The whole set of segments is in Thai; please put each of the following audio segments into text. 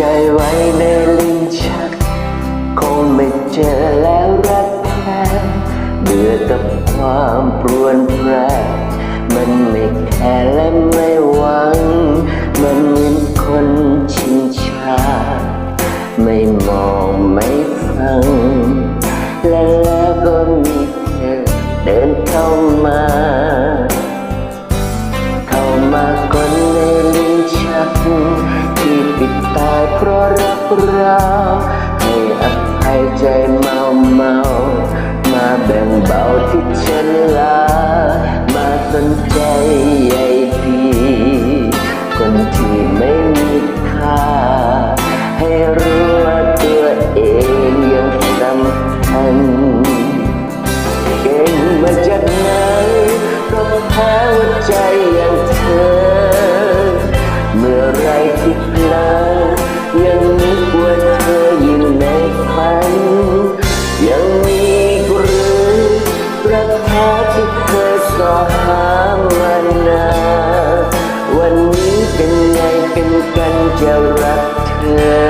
ใจไว้ในลิ้นชัก คงไม่เจอแล้วรักแท้เบื่อกับความปรวนแปรมันไม่แค่และไม่หวัง มันเหมือนคนชินชา ไม่ เราให้อภัยใจเมาเมามาแบ่งเบาที่ฉันลามาสนใจ แท้ที่เคยสอหามานานวันนี้เป็นไงเป็นกันจะรักเธอ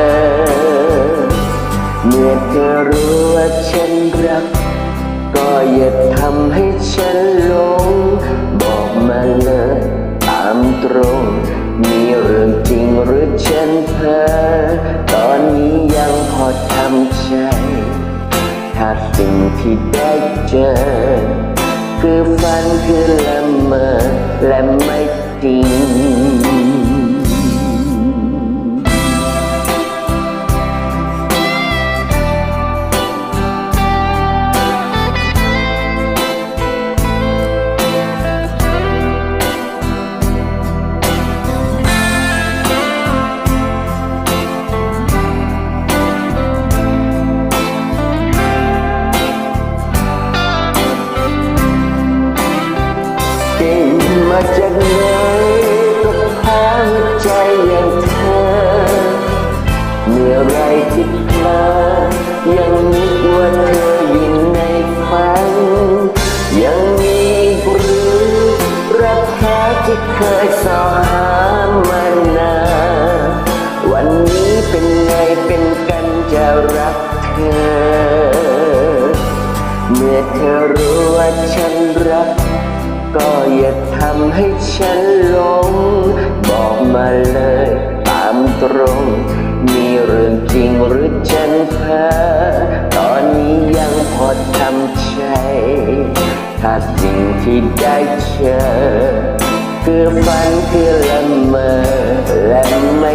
เมื่อเธอรู้ว่าฉันรัก ก็อย่าทำให้ฉันหลง บอกมาเลยตามตรง มีเรื่องจริงหรือฉันเพ้อตอนนี้ยังพอทำใจาสิ่งที่ได้เจอ คือฝันคือละเมอและไม่จริง มาจากไหนก็แพ้หัวใจอย่างเธอ เมื่อไรที่เพลอยังนึกว่าเธออยู่ในฝัน ยังมีหรือรักแท้ที่เคยสอหามานานวันนี้เป็นไงเป็นกันจะรักเธอ เมื่อเธอรู้ว่าฉันรัก ก็อย่าทำให้ฉันหลง บอกมาเลยตามตรง มีเรื่องจริงหรือฉันเพ้อตอนนี้ยังพอทำใจ ถ้าสิ่งที่ได้เจอคือฝันคือละเมอและไม่